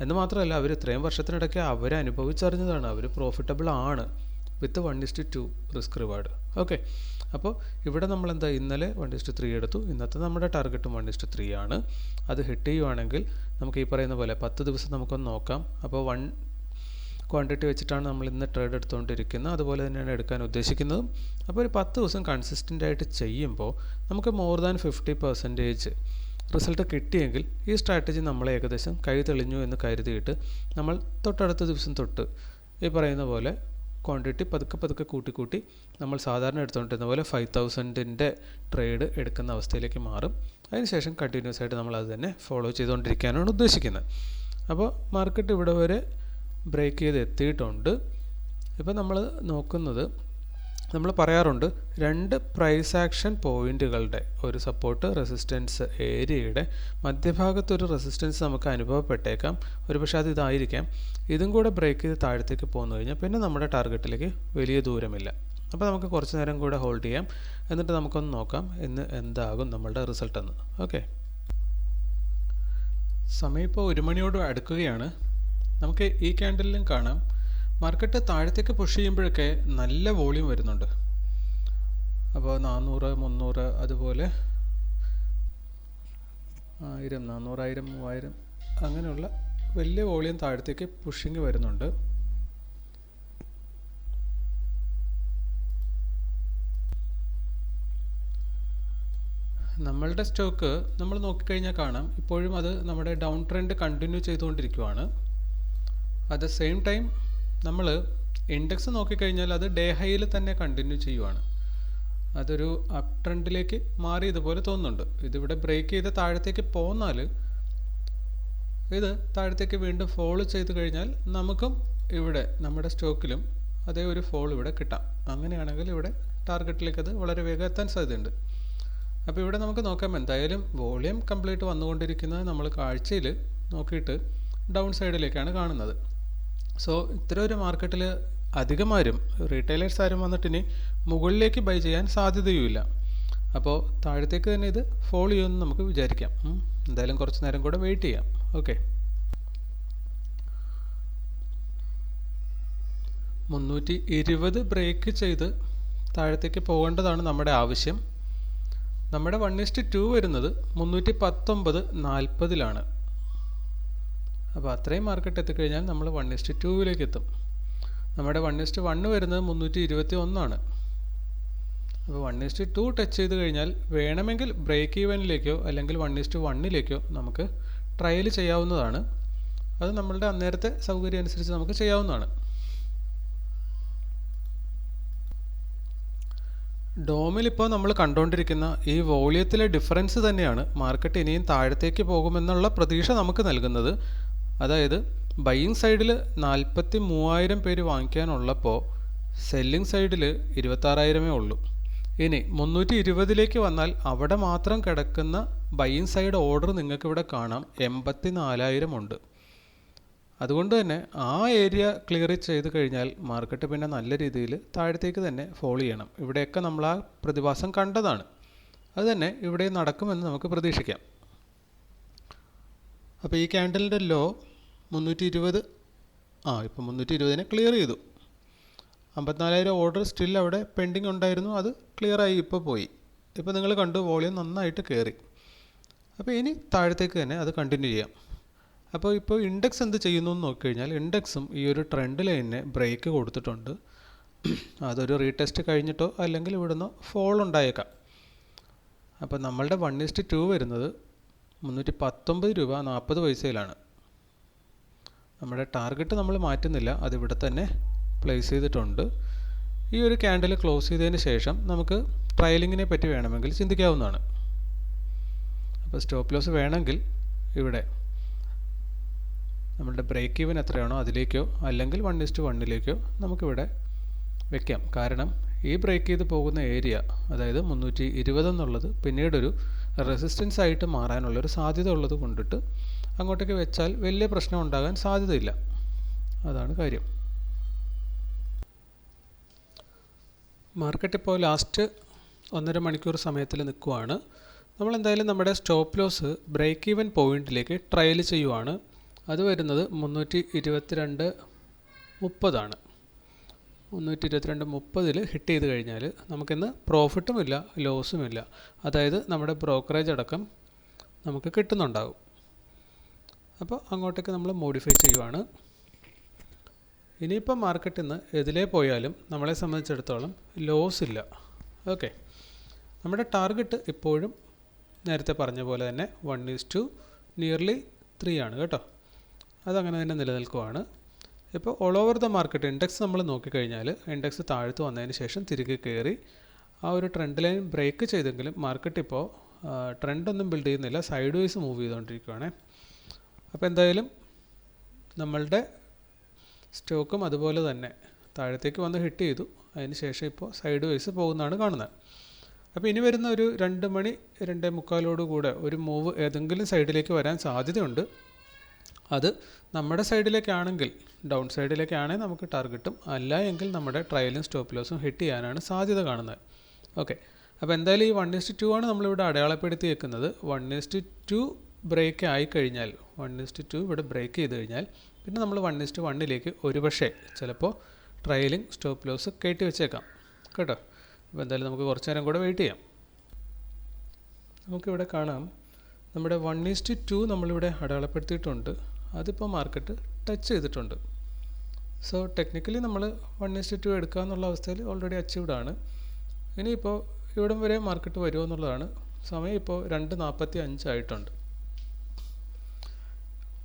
എന്ന് മാത്രമല്ല അവർ ഇത്രയും വർഷത്തിനിടയ്ക്ക് അവരനുഭവിച്ചറിഞ്ഞതാണ് അവർ പ്രോഫിറ്റബിൾ ആണ്. With one is to two risk reward. Okay. അപ്പോൾ ഇവിടെ നമ്മൾ എന്താ ഇന്നലെ വൺ ഇസ്റ്റ് ത്രീ എടുത്തു. ഇന്നത്തെ നമ്മുടെ ടാർഗറ്റും വൺ ഇസ്റ്റ് ത്രീ ആണ്. അത് ഹിറ്റ് ചെയ്യുവാണെങ്കിൽ നമുക്ക് ഈ പറയുന്ന പോലെ പത്ത് ദിവസം നമുക്കൊന്ന് നോക്കാം. അപ്പോൾ വൺ ക്വാണ്ടിറ്റി വെച്ചിട്ടാണ് നമ്മൾ ഇന്ന് ട്രേഡ് എടുത്തുകൊണ്ടിരിക്കുന്നത്. അതുപോലെ തന്നെയാണ് എടുക്കാൻ ഉദ്ദേശിക്കുന്നതും. അപ്പോൾ ഒരു പത്ത് ദിവസം കൺസിസ്റ്റന്റ് ആയിട്ട് ചെയ്യുമ്പോൾ നമുക്ക് more than fifty percentage result കിട്ടിയെങ്കിൽ ഈ സ്ട്രാറ്റജി നമ്മൾ ഏകദേശം കൈ തെളിഞ്ഞു എന്ന് കരുതിയിട്ട് നമ്മൾ തൊട്ടടുത്ത ദിവസം തൊട്ട് ഈ പറയുന്ന പോലെ ക്വാണ്ടിറ്റി പതുക്കെ പതുക്കെ കൂട്ടി കൂട്ടി നമ്മൾ സാധാരണ എടുത്തുകൊണ്ടിരുന്ന പോലെ ഫൈവ് തൗസൻഡിന്റെ ട്രേഡ് എടുക്കുന്ന അവസ്ഥയിലേക്ക് മാറും. അതിനുശേഷം കണ്ടിന്യൂസ് ആയിട്ട് നമ്മൾ അത് തന്നെ ഫോളോ ചെയ്തുകൊണ്ടിരിക്കാനാണ് ഉദ്ദേശിക്കുന്നത്. അപ്പോൾ മാർക്കറ്റ് ഇവിടെ വരെ ബ്രേക്ക് ചെയ്ത് എത്തിയിട്ടുണ്ട്. ഇപ്പോൾ നമ്മൾ നോക്കുന്നത് നമ്മൾ പറയാറുണ്ട് രണ്ട് പ്രൈസ് ആക്ഷൻ പോയിന്റുകളുടെ ഒരു സപ്പോർട്ട് റെസിസ്റ്റൻസ് ഏരിയയുടെ മധ്യഭാഗത്തൊരു റെസിസ്റ്റൻസ് നമുക്ക് അനുഭവപ്പെട്ടേക്കാം. ഒരുപക്ഷെ അത് ഇതായിരിക്കാം. ഇതും കൂടെ ബ്രേക്ക് ചെയ്ത് താഴത്തേക്ക് പോന്നു കഴിഞ്ഞാൽ പിന്നെ നമ്മുടെ ടാർഗറ്റിലേക്ക് വലിയ ദൂരമില്ല. അപ്പോൾ നമുക്ക് കുറച്ച് നേരം കൂടെ ഹോൾഡ് ചെയ്യാം. എന്നിട്ട് നമുക്കൊന്ന് നോക്കാം ഇന്ന് എന്താകും നമ്മളുടെ റിസൾട്ട് എന്ന്. ഓക്കെ സമയം ഇപ്പോൾ ഒരു മണിയോട് അടുക്കുകയാണ്. നമുക്ക് ഈ ക്യാൻഡലിലും കാണാം. മാർക്കറ്റ് താഴത്തേക്ക് പുഷ് ചെയ്യുമ്പോഴൊക്കെ നല്ല വോളിയം വരുന്നുണ്ട്. അപ്പോൾ നാനൂറ് മുന്നൂറ് അതുപോലെ ആയിരം നാനൂറായിരം മൂവായിരം അങ്ങനെയുള്ള വലിയ വോളിയം താഴത്തേക്ക് പുഷിങ് വരുന്നുണ്ട്. നമ്മളുടെ സ്റ്റോക്ക് നമ്മൾ നോക്കിക്കഴിഞ്ഞാൽ കാണാം. ഇപ്പോഴും അത് നമ്മുടെ ഡൗൺ ട്രെൻഡ് കണ്ടിന്യൂ ചെയ്തുകൊണ്ടിരിക്കുവാണ്. അറ്റ് ദ സെയിം ടൈം നമ്മൾ ഇൻഡെക്സ് നോക്കിക്കഴിഞ്ഞാൽ അത് ഡേ ഹൈയിൽ തന്നെ കണ്ടിന്യൂ ചെയ്യുവാണ്. അതൊരു അപ് ട്രെൻഡിലേക്ക് മാറി ഇതുപോലെ തോന്നുന്നുണ്ട്. ഇതിവിടെ ബ്രേക്ക് ചെയ്ത് താഴത്തേക്ക് പോന്നാൽ ഇത് താഴത്തേക്ക് വീണ്ടും ഫോൾ ചെയ്ത് കഴിഞ്ഞാൽ നമുക്കും ഇവിടെ നമ്മുടെ സ്റ്റോക്കിലും അതേ ഒരു ഫോൾ ഇവിടെ കിട്ടാം. അങ്ങനെയാണെങ്കിൽ ഇവിടെ ടാർഗറ്റിലേക്ക് അത് വളരെ വേഗം എത്താൻ സാധ്യതയുണ്ട്. അപ്പോൾ ഇവിടെ നമുക്ക് നോക്കാം. എന്തായാലും വോളിയം കംപ്ലീറ്റ് വന്നുകൊണ്ടിരിക്കുന്നത് നമ്മൾ കാഴ്ചയിൽ നോക്കിയിട്ട് ഡൗൺ സൈഡിലേക്കാണ് കാണുന്നത്. സോ ഇത്തരം ഒരു മാർക്കറ്റിൽ അധികമാരും റീറ്റെയിലേഴ്സ് ആരും വന്നിട്ട് ഇനി മുകളിലേക്ക് ബൈ ചെയ്യാൻ സാധ്യതയുമില്ല. അപ്പോൾ താഴത്തേക്ക് തന്നെ ഇത് ഫോൾ ചെയ്യുമെന്ന് നമുക്ക് വിചാരിക്കാം. എന്തായാലും കുറച്ച് നേരം കൂടെ വെയിറ്റ് ചെയ്യാം. ഓക്കെ മുന്നൂറ്റി ഇരുപത് ബ്രേക്ക് ചെയ്ത് താഴത്തേക്ക് പോകേണ്ടതാണ് നമ്മുടെ ആവശ്യം. നമ്മുടെ വൺ ഇസ്റ്റ് ടു വരുന്നത് മുന്നൂറ്റി പത്തൊമ്പത് നാൽപ്പതിലാണ്. അപ്പോൾ അത്രയും മാർക്കറ്റ് എത്തിക്കഴിഞ്ഞാൽ നമ്മൾ വൺ ഇസ്റ്റ് ടൂവിലേക്ക് എത്തും. നമ്മുടെ വൺ ഇസ്റ്റ് വണ്ണ് വരുന്നത് മുന്നൂറ്റി ഇരുപത്തി ഒന്നാണ് അപ്പോൾ വൺ ഇസ്റ്റ് ടു ടച്ച് ചെയ്ത് കഴിഞ്ഞാൽ വേണമെങ്കിൽ ബ്രേക്ക് ഈവനിലേക്കോ അല്ലെങ്കിൽ വൺ ഇസ്റ്റ് വണ്ണിലേക്കോ നമുക്ക് ട്രയൽ ചെയ്യാവുന്നതാണ്. അത് നമ്മളുടെ അന്നേരത്തെ സൗകര്യം അനുസരിച്ച് നമുക്ക് ചെയ്യാവുന്നതാണ്. ഡോമിൽ ഇപ്പോൾ നമ്മൾ കണ്ടുകൊണ്ടിരിക്കുന്ന ഈ വോളിയത്തിലെ ഡിഫറൻസ് തന്നെയാണ് മാർക്കറ്റ് ഇനിയും താഴത്തേക്ക് പോകുമെന്നുള്ള പ്രതീക്ഷ നമുക്ക് നൽകുന്നത്. അതായത് ബൈയിങ് സൈഡിൽ നാൽപ്പത്തി മൂവായിരം പേര് വാങ്ങിക്കാനുള്ളപ്പോൾ സെല്ലിംഗ് സൈഡിൽ ഇരുപത്താറായിരമേ ഉള്ളൂ. ഇനി മുന്നൂറ്റി ഇരുപതിലേക്ക് വന്നാൽ അവിടെ മാത്രം കിടക്കുന്ന ബൈയിങ് സൈഡ് ഓർഡർ നിങ്ങൾക്കിവിടെ കാണാം. എൺപത്തി നാലായിരം ഉണ്ട്. അതുകൊണ്ട് തന്നെ ആ ഏരിയ ക്ലിയർ ചെയ്ത് കഴിഞ്ഞാൽ മാർക്കറ്റ് പിന്നെ നല്ല രീതിയിൽ താഴത്തേക്ക് തന്നെ ഫോളോ ചെയ്യണം. ഇവിടെയൊക്കെ നമ്മൾ ആ പ്രതിഭാസം കണ്ടതാണ്. അത് തന്നെ ഇവിടെ നടക്കുമെന്ന് നമുക്ക് പ്രതീക്ഷിക്കാം. അപ്പോൾ ഈ ക്യാൻഡലിന്റെ ലോ മുന്നൂറ്റി ഇരുപത് ആ ഇപ്പോൾ മുന്നൂറ്റി ഇരുപതിനെ ക്ലിയർ ചെയ്തു. അമ്പത്തിനാലായിരം ഓർഡർ സ്റ്റിൽ അവിടെ പെൻഡിങ് ഉണ്ടായിരുന്നു. അത് ക്ലിയറായി ഇപ്പോൾ പോയി. ഇപ്പോൾ നിങ്ങൾ കണ്ടു വോളിയം നന്നായിട്ട് കയറി അപ്പോൾ ഇനി താഴത്തേക്ക് തന്നെ അത് കണ്ടിന്യൂ ചെയ്യാം. അപ്പോൾ ഇപ്പോൾ ഇൻഡെക്സ് എന്ത് ചെയ്യുന്നു എന്ന് നോക്കിക്കഴിഞ്ഞാൽ ഇൻഡെക്സും ഈ ഒരു ട്രെൻഡ് ലൈനിനെ ബ്രേക്ക് കൊടുത്തിട്ടുണ്ട്. അതൊരു റീടെസ്റ്റ് കഴിഞ്ഞിട്ടോ അല്ലെങ്കിൽ ഇവിടുന്ന് ഫോൾ ഉണ്ടായേക്കാം. അപ്പോൾ നമ്മളുടെ വൺ ഇസ്റ്റ് ടു വരുന്നത് മുന്നൂറ്റി പത്തൊമ്പത് രൂപ നാൽപ്പത് പൈസയിലാണ്. നമ്മുടെ ടാർഗറ്റ് നമ്മൾ മാറ്റുന്നില്ല. അതിവിടെ തന്നെ പ്ലേസ് ചെയ്തിട്ടുണ്ട്. ഈ ഒരു ക്യാൻഡിൽ ക്ലോസ് ചെയ്തതിന് ശേഷം നമുക്ക് ട്രയലിങ്ങിനെ പറ്റി വേണമെങ്കിൽ ചിന്തിക്കാവുന്നതാണ്. അപ്പോൾ സ്റ്റോപ്പ് ലോസ് വേണമെങ്കിൽ ഇവിടെ നമ്മളുടെ ബ്രേക്ക് ഈവൻ എത്രയാണോ അതിലേക്കോ അല്ലെങ്കിൽ വൺ ഇസ്റ്റ് വണ്ണിലേക്കോ നമുക്കിവിടെ വെക്കാം. കാരണം ഈ ബ്രേക്ക് ചെയ്ത് പോകുന്ന ഏരിയ അതായത് മുന്നൂറ്റി ഇരുപത് എന്നുള്ളത് പിന്നീടൊരു റെസിസ്റ്റൻസ് ആയിട്ട് മാറാനുള്ളൊരു സാധ്യത ഉള്ളത് കൊണ്ടിട്ട് അങ്ങോട്ടേക്ക് വെച്ചാൽ വലിയ പ്രശ്നം ഉണ്ടാകാൻ സാധ്യതയില്ല. അതാണ് കാര്യം. മാർക്കറ്റ് ഇപ്പോൾ ലാസ്റ്റ് ഒന്നര മണിക്കൂർ സമയത്തിൽ നിൽക്കുവാണ്. നമ്മൾ എന്തായാലും നമ്മുടെ സ്റ്റോപ്പ് ലോസ് ബ്രേക്ക് ഈവൻ പോയിന്റിലേക്ക് ട്രയൽ ചെയ്യുവാണ്. അത് വരുന്നത് മുന്നൂറ്റി ഇരുപത്തിരണ്ട് മുപ്പതാണ്. മുന്നൂറ്റി ഇരുപത്തിരണ്ട് മുപ്പതിൽ ഹിറ്റ് ചെയ്ത് കഴിഞ്ഞാൽ നമുക്കിന്ന് പ്രോഫിറ്റുമില്ല ലോസുമില്ല അതായത് നമ്മുടെ ബ്രോക്കറേജ് അടക്കം നമുക്ക് കിട്ടുന്നുണ്ടാകും അപ്പോൾ അങ്ങോട്ടേക്ക് നമ്മൾ മോഡിഫൈ ചെയ്യുവാണ്. ഇനിയിപ്പോൾ മാർക്കറ്റിൽ നിന്ന് എതിലേ പോയാലും നമ്മളെ സംബന്ധിച്ചിടത്തോളം ലോസ് ഇല്ല. ഓക്കെ നമ്മുടെ ടാർഗറ്റ് ഇപ്പോഴും നേരത്തെ പറഞ്ഞ പോലെ തന്നെ one is to nearly three ആണ് കേട്ടോ. അതങ്ങനെ തന്നെ നിലനിൽക്കുവാണ്. ഇപ്പോൾ all over the market index നമ്മൾ നോക്കിക്കഴിഞ്ഞാൽ ഇൻഡെക്സ് താഴ്ത്തു വന്നതിന് ശേഷം തിരികെ കയറി ആ ഒരു ട്രെൻഡ് ലൈൻ ബ്രേക്ക് ചെയ്തെങ്കിലും മാർക്കറ്റ് ഇപ്പോൾ ട്രെൻഡൊന്നും ബിൽഡ് ചെയ്യുന്നില്ല സൈഡ് വൈസ് മൂവ് ചെയ്തുകൊണ്ടിരിക്കുകയാണ് അപ്പോൾ എന്തായാലും നമ്മളുടെ സ്റ്റോക്കും അതുപോലെ തന്നെ താഴത്തേക്ക് വന്ന് ഹിറ്റ് ചെയ്തു. അതിന് ശേഷം ഇപ്പോൾ സൈഡ് വൈസ് പോകുന്നതാണ് കാണുന്നത്. അപ്പോൾ ഇനി വരുന്ന ഒരു രണ്ട് മണി രണ്ടേ മുക്കാലോടുകൂടെ ഒരു മൂവ് ഏതെങ്കിലും സൈഡിലേക്ക് വരാൻ സാധ്യതയുണ്ട്. അത് നമ്മുടെ സൈഡിലേക്കാണെങ്കിൽ ഡൗൺ സൈഡിലേക്കാണെങ്കിൽ നമുക്ക് ടാർഗറ്റും അല്ല എങ്കിൽ നമ്മുടെ ട്രയലും സ്റ്റോപ്പ് ലോസും ഹിറ്റ് ചെയ്യാനാണ് സാധ്യത കാണുന്നത്. ഓക്കെ അപ്പോൾ എന്തായാലും ഈ വൺ ഇസ്റ്റ് ടു ആണ് നമ്മളിവിടെ അടയാളപ്പെടുത്തി വെക്കുന്നത് one is to two break ആയിക്കഴിഞ്ഞാൽ വൺ ഇസ്റ്റ് ടു ഇവിടെ ബ്രേക്ക് ചെയ്ത് കഴിഞ്ഞാൽ പിന്നെ നമ്മൾ വൺ ഇസ്റ്റ് വണ്ണിലേക്ക് ഒരുപക്ഷെ ചിലപ്പോൾ ട്രയലിംഗ് സ്റ്റോപ്പ് ലോസ് കയറ്റി വെച്ചേക്കാം. കേട്ടോ? അപ്പോൾ എന്തായാലും നമുക്ക് കുറച്ച് നേരം കൂടെ വെയിറ്റ് ചെയ്യാം. നമുക്കിവിടെ കാണാം. നമ്മുടെ വൺ ഈസ്റ്റ് ടു നമ്മളിവിടെ അടയാളപ്പെടുത്തിയിട്ടുണ്ട്. അതിപ്പോൾ മാർക്കറ്റ് ടച്ച് ചെയ്തിട്ടുണ്ട്. സോ ടെക്നിക്കലി നമ്മൾ വൺ ഈസ്റ്റ് ടു എടുക്കുക എന്നുള്ള അവസ്ഥയിൽ ഓൾറെഡി അച്ചീവ്ഡ് ആണ്. ഇനിയിപ്പോൾ ഇവിടം വരെ മാർക്കറ്റ് വരുമോ എന്നുള്ളതാണ്. സമയം ഇപ്പോൾ രണ്ട് നാൽപ്പത്തി അഞ്ചായിട്ടുണ്ട്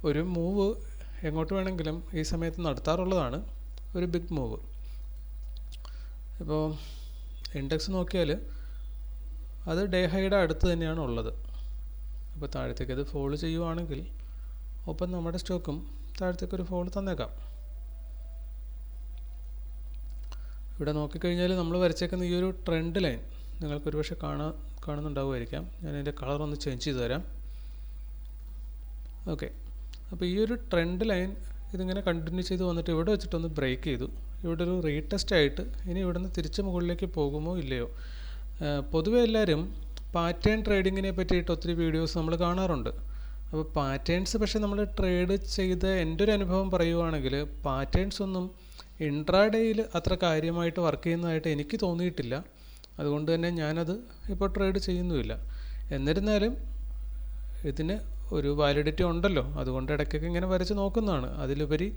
ഒരു മൂവ് എങ്ങോട്ട് വേണമെങ്കിലും ഈ സമയത്ത് നടത്താറുള്ളതാണ്. ഒരു ബിഗ് മൂവ് ഇപ്പോൾ ഇൻഡെക്സ് നോക്കിയാൽ അത് ഡേ ഹൈയുടെ അടുത്ത് തന്നെയാണ് ഉള്ളത്. അപ്പോൾ താഴത്തേക്ക് അത് ഫോൾ ചെയ്യുവാണെങ്കിൽ ഒപ്പം നമ്മുടെ സ്റ്റോക്കും താഴത്തേക്ക് ഒരു ഫോൾ തന്നേക്കാം. ഇവിടെ നോക്കിക്കഴിഞ്ഞാൽ നമ്മൾ വരച്ചേക്കുന്ന ഈ ഒരു ട്രെൻഡ് ലൈൻ നിങ്ങൾക്ക് ഒരുപക്ഷെ കാണാൻ കാണുന്നുണ്ടാവുമായിരിക്കാം. ഞാൻ അതിന്റെ കളർ ഒന്ന് ചേഞ്ച് ചെയ്ത് തരാം. ഓക്കെ അപ്പോൾ ഈ ഒരു ട്രെൻഡ് ലൈൻ ഇതിങ്ങനെ കണ്ടിന്യൂ ചെയ്ത് വന്നിട്ട് ഇവിടെ വെച്ചിട്ടൊന്ന് ബ്രേക്ക് ചെയ്തു. ഇവിടെ ഒരു റീടെസ്റ്റ് ആയിട്ട് ഇനി ഇവിടുന്ന് തിരിച്ച് മുകളിലേക്ക് പോകുമോ ഇല്ലയോ? പൊതുവെ എല്ലാവരും പാറ്റേൺ ട്രേഡിങ്ങിനെ പറ്റിയിട്ട് ഒത്തിരി വീഡിയോസ് നമ്മൾ കാണാറുണ്ട്. അപ്പോൾ പാറ്റേൺസ് പക്ഷേ നമ്മൾ ട്രേഡ് ചെയ്ത എന്റെ ഒരു അനുഭവം പറയുവാണെങ്കിൽ പാറ്റേൺസ് ഒന്നും ഇൻട്രാഡേയിൽ അത്ര കാര്യമായിട്ട് വർക്ക് ചെയ്യുന്നതായിട്ട് എനിക്ക് തോന്നിയിട്ടില്ല. അതുകൊണ്ട് തന്നെ ഞാനത് ഇപ്പോൾ ട്രേഡ് ചെയ്യുന്നുമില്ല. എന്നിരുന്നാലും ഇതിന് ഒരു വാലിഡിറ്റി ഉണ്ടല്ലോ. അതുകൊണ്ട് ഇടയ്ക്കൊക്കെ ഇങ്ങനെ വരച്ച് നോക്കുന്നതാണ്. അതിലുപരി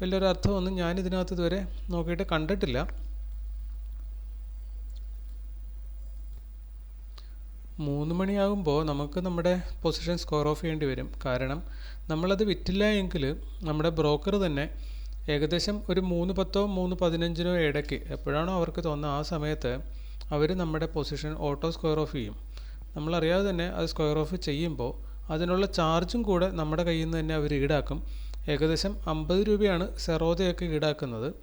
വലിയൊരു അർത്ഥമൊന്നും ഞാൻ ഇതിനകത്ത് ഇതുവരെ നോക്കിയിട്ട് കണ്ടിട്ടില്ല. മൂന്ന് മണിയാകുമ്പോൾ നമുക്ക് നമ്മുടെ പൊസിഷൻ സ്കോർ ഓഫ് ചെയ്യേണ്ടി വരും. കാരണം നമ്മളത് വിറ്റില്ല എങ്കിൽ നമ്മുടെ ബ്രോക്കർ തന്നെ ഏകദേശം ഒരു മൂന്ന് പത്തോ മൂന്ന് പതിനഞ്ചിനോ ഇടയ്ക്ക് എപ്പോഴാണോ അവർക്ക് തോന്നുന്നത് ആ സമയത്ത് അവർ നമ്മുടെ പൊസിഷൻ ഓട്ടോ സ്ക്വയർ ഓഫ് ചെയ്യും. നമ്മളറിയാതെ തന്നെ അത് സ്ക്വയർ ഓഫ് ചെയ്യുമ്പോൾ അതിനുള്ള ചാർജും കൂടെ നമ്മുടെ കയ്യിൽ നിന്ന് തന്നെ അവർ ഈടാക്കും. ഏകദേശം അമ്പത് രൂപയാണ് സെറോദയൊക്കെ ഈടാക്കുന്നത്.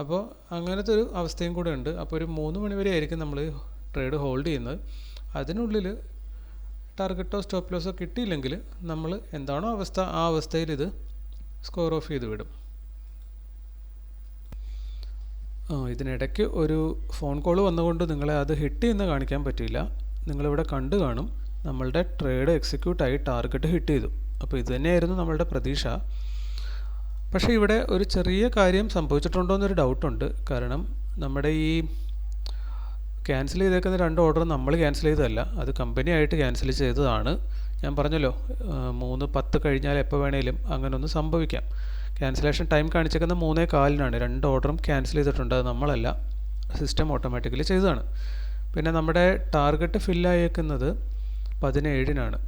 അപ്പോൾ അങ്ങനത്തെ ഒരു അവസ്ഥയും കൂടെ ഉണ്ട്. അപ്പോൾ ഒരു മൂന്ന് മണിവരെ ആയിരിക്കും നമ്മൾ ട്രേഡ് ഹോൾഡ് ചെയ്യുന്നത്. അതിനുള്ളിൽ ടാർഗറ്റോ സ്റ്റോപ്പ് ലോസോ കിട്ടിയില്ലെങ്കിൽ നമ്മൾ എന്താണോ അവസ്ഥ ആ അവസ്ഥയിൽ ഇത് സ്കോർ ഓഫ് ചെയ്ത് വിടും. ഇതിനിടയ്ക്ക് ഒരു ഫോൺ കോൾ വന്നുകൊണ്ട് നിങ്ങളെ അത് ഹിറ്റ് ചെയ്യുന്ന കാണിക്കാൻ പറ്റില്ല നിങ്ങളിവിടെ കണ്ടു കാണും നമ്മളുടെ ട്രേഡ് എക്സിക്യൂട്ടായി ടാർഗറ്റ് ഹിറ്റ് ചെയ്തു. അപ്പോൾ ഇത് തന്നെയായിരുന്നു നമ്മളുടെ പ്രതീക്ഷ. പക്ഷേ ഇവിടെ ഒരു ചെറിയ കാര്യം സംഭവിച്ചിട്ടുണ്ടോ എന്നൊരു ഡൗട്ടുണ്ട് കാരണം നമ്മുടെ ഈ ക്യാൻസൽ ചെയ്തേക്കുന്ന രണ്ട് ഓർഡർ നമ്മൾ ക്യാൻസൽ ചെയ്തതല്ല. അത് കമ്പനി ആയിട്ട് ക്യാൻസൽ ചെയ്തതാണ്. ഞാൻ പറഞ്ഞല്ലോ മൂന്ന് പത്ത് കഴിഞ്ഞാൽ എപ്പോൾ വേണേലും അങ്ങനെ ഒന്ന് സംഭവിക്കാം. ക്യാൻസലേഷൻ ടൈം കാണിച്ചേക്കുന്ന മൂന്നേ കാലിനാണ്. രണ്ട് ഓർഡറും ക്യാൻസൽ ചെയ്തിട്ടുണ്ട്. അത് നമ്മളല്ല. സിസ്റ്റം ഓട്ടോമാറ്റിക്കലി ചെയ്തതാണ്. പിന്നെ നമ്മുടെ ടാർഗറ്റ് ഫില്ലായേക്കുന്നത് പതിനേഴിനാണ്.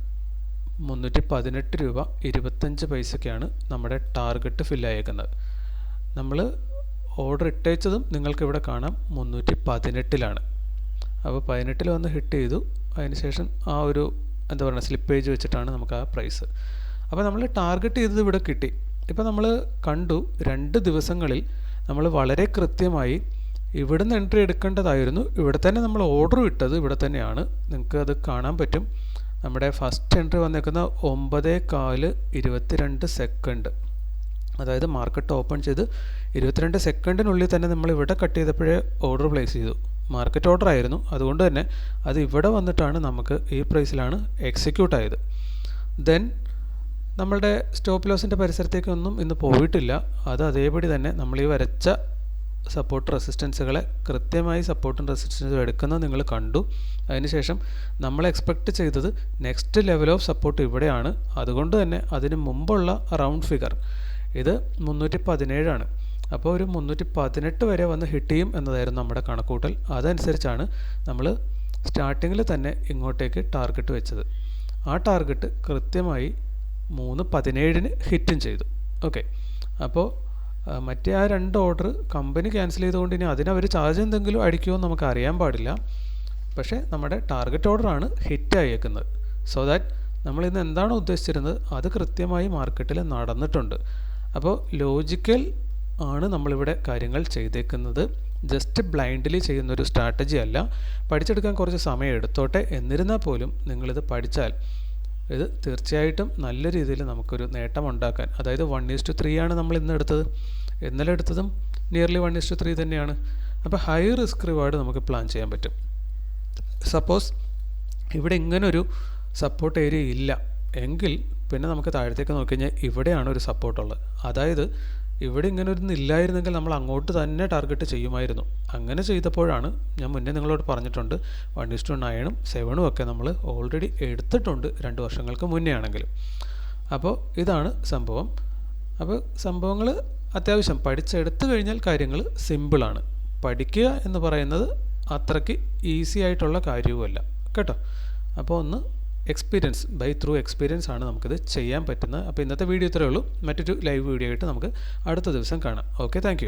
മുന്നൂറ്റി പതിനെട്ട് രൂപ ഇരുപത്തഞ്ച് പൈസയ്ക്കാണ് നമ്മുടെ ടാർഗറ്റ് ഫില്ലായേക്കുന്നത് നമ്മൾ ഓർഡർ ഇട്ടേച്ചതും നിങ്ങൾക്കിവിടെ കാണാം. മുന്നൂറ്റി പതിനെട്ടിലാണ്. അപ്പോൾ പതിനെട്ടിൽ വന്ന് ഹിറ്റ് ചെയ്തു. അതിനുശേഷം ആ ഒരു എന്താ പറയുക സ്ലിപ്പേജ് വെച്ചിട്ടാണ് നമുക്ക് ആ പ്രൈസ് അപ്പോൾ നമ്മൾ ടാർഗറ്റ് ചെയ്തത് ഇവിടെ കിട്ടി. ഇപ്പോൾ നമ്മൾ കണ്ടു രണ്ട് ദിവസങ്ങളിൽ നമ്മൾ വളരെ കൃത്യമായി ഇവിടെ നിന്ന് എൻട്രി എടുക്കേണ്ടതായിരുന്നു. ഇവിടെ തന്നെ നമ്മൾ ഓർഡർ ഇട്ടത് ഇവിടെ തന്നെയാണ്. നിങ്ങൾക്ക് അത് കാണാൻ പറ്റും. നമ്മുടെ ഫസ്റ്റ് എൻട്രി വന്നേക്കുന്ന ഒമ്പതേ കാൽ ഇരുപത്തിരണ്ട് സെക്കൻഡ് അതായത് മാർക്കറ്റ് ഓപ്പൺ ചെയ്ത് ഇരുപത്തിരണ്ട് സെക്കൻഡിനുള്ളിൽ തന്നെ നമ്മൾ ഇവിടെ കട്ട് ചെയ്തപ്പോഴേ ഓർഡർ പ്ലേസ് ചെയ്തു. മാർക്കറ്റ് ഓർഡർ ആയിരുന്നു. അതുകൊണ്ട് തന്നെ അത് ഇവിടെ വന്നിട്ടാണ് നമുക്ക് ഈ പ്രൈസിലാണ് എക്സിക്യൂട്ട് ആയത്. ദെൻ നമ്മളുടെ സ്റ്റോപ്പ് ലോസിന്റെ പരിസരത്തേക്കൊന്നും ഇന്ന് പോയിട്ടില്ല. അത് അതേപടി തന്നെ നമ്മൾ ഈ വരച്ച സപ്പോർട്ട് റെസിസ്റ്റൻസുകളെ കൃത്യമായി സപ്പോർട്ടും റെസിസ്റ്റൻസും എടുക്കുന്നത് നിങ്ങൾ കണ്ടു. അതിനുശേഷം നമ്മൾ എക്സ്പെക്റ്റ് ചെയ്തത് നെക്സ്റ്റ് ലെവൽ ഓഫ് സപ്പോർട്ട് ഇവിടെയാണ്. അതുകൊണ്ട് തന്നെ അതിന് മുമ്പുള്ള റൗണ്ട് ഫിഗർ ഇത് മുന്നൂറ്റി പതിനേഴാണ് അപ്പോൾ ഒരു മുന്നൂറ്റി പതിനെട്ട് വരെ വന്ന് ഹിറ്റ് ചെയ്യും എന്നതായിരുന്നു നമ്മുടെ കണക്കൂട്ടൽ. അതനുസരിച്ചാണ് നമ്മൾ സ്റ്റാർട്ടിങ്ങിൽ തന്നെ ഇങ്ങോട്ടേക്ക് ടാർഗറ്റ് വെച്ചത്. ആ ടാർഗറ്റ് കൃത്യമായി മൂന്ന് പതിനേഴിന് ഹിറ്റും ചെയ്തു. ഓക്കെ അപ്പോൾ മറ്റേ ആ രണ്ട് ഓർഡർ കമ്പനി ക്യാൻസൽ ചെയ്തുകൊണ്ട് ഇനി അതിനവർ ചാർജ് എന്തെങ്കിലും അടിക്കുമോ നമുക്ക് അറിയാൻ പാടില്ല. പക്ഷേ നമ്മുടെ ടാർഗറ്റ് ഓർഡറാണ് ഹിറ്റ് ആയേക്കുന്നത്. സോ ദാറ്റ് നമ്മൾ ഇന്ന് എന്താണോ ഉദ്ദേശിച്ചിരുന്നത്? അത് കൃത്യമായി മാർക്കറ്റിൽ നടന്നിട്ടുണ്ട്. അപ്പോൾ ലോജിക്കൽ ആണ് നമ്മളിവിടെ കാര്യങ്ങൾ ചെയ്തേക്കുന്നത്. ജസ്റ്റ് ബ്ലൈൻഡ്ലി ചെയ്യുന്ന ഒരു സ്ട്രാറ്റജി അല്ല. പഠിച്ചെടുക്കാൻ കുറച്ച് സമയം എടുത്തോട്ടെ. എന്നിരുന്നാൽ പോലും നിങ്ങളിത് പഠിച്ചാൽ ഇത് തീർച്ചയായിട്ടും നല്ല രീതിയിൽ നമുക്കൊരു നേട്ടം ഉണ്ടാക്കാൻ അതായത് വൺ ഈസ് ടു ത്രീ ആണ് നമ്മൾ ഇന്ന് എടുത്തത്. ഇന്നലെ എടുത്തതും nearly one is to three തന്നെയാണ്. അപ്പോൾ ഹൈ റിസ്ക് റിവാർഡ് നമുക്ക് പ്ലാൻ ചെയ്യാൻ പറ്റും. സപ്പോസ് ഇവിടെ ഇങ്ങനൊരു സപ്പോർട്ട് ഏരിയ ഇല്ല. എങ്കിൽ പിന്നെ നമുക്ക് താഴത്തേക്ക് നോക്കിക്കഴിഞ്ഞാൽ ഇവിടെയാണ് ഒരു സപ്പോർട്ടുള്ളത് അതായത് ഇവിടെ ഇങ്ങനെ ഒരു ഇല്ലായിരുന്നെങ്കിൽ നമ്മൾ അങ്ങോട്ട് തന്നെ ടാർഗറ്റ് ചെയ്യുമായിരുന്നു. അങ്ങനെ ചെയ്തപ്പോഴാണ് ഞാൻ മുന്നേ നിങ്ങളോട് പറഞ്ഞിട്ടുണ്ട് വൺ ഇസ്റ്റു നയനും സെവനും ഒക്കെ നമ്മൾ ഓൾറെഡി എടുത്തിട്ടുണ്ട് രണ്ട് വർഷങ്ങൾക്ക് മുന്നേ ആണെങ്കിലും അപ്പോൾ ഇതാണ് സംഭവം. അപ്പോൾ സംഭവങ്ങൾ അത്യാവശ്യം പഠിച്ചെടുത്തു കഴിഞ്ഞാൽ കാര്യങ്ങൾ സിമ്പിളാണ് പഠിക്കുക എന്ന് പറയുന്നത് അത്രയ്ക്ക് ഈസി ആയിട്ടുള്ള കാര്യവുമല്ല. കേട്ടോ? അപ്പോൾ ഒന്ന് എക്സ്പീരിയൻസ് ബൈ ത്രൂ എക്സ്പീരിയൻസ് ആണ് നമുക്കിത് ചെയ്യാൻ പറ്റുന്നത്. അപ്പോൾ ഇന്നത്തെ വീഡിയോ ഇത്രയേ ഉള്ളൂ. മറ്റൊരു ലൈവ് വീഡിയോ ആയിട്ട് നമുക്ക് അടുത്ത ദിവസം കാണാം. Okay thank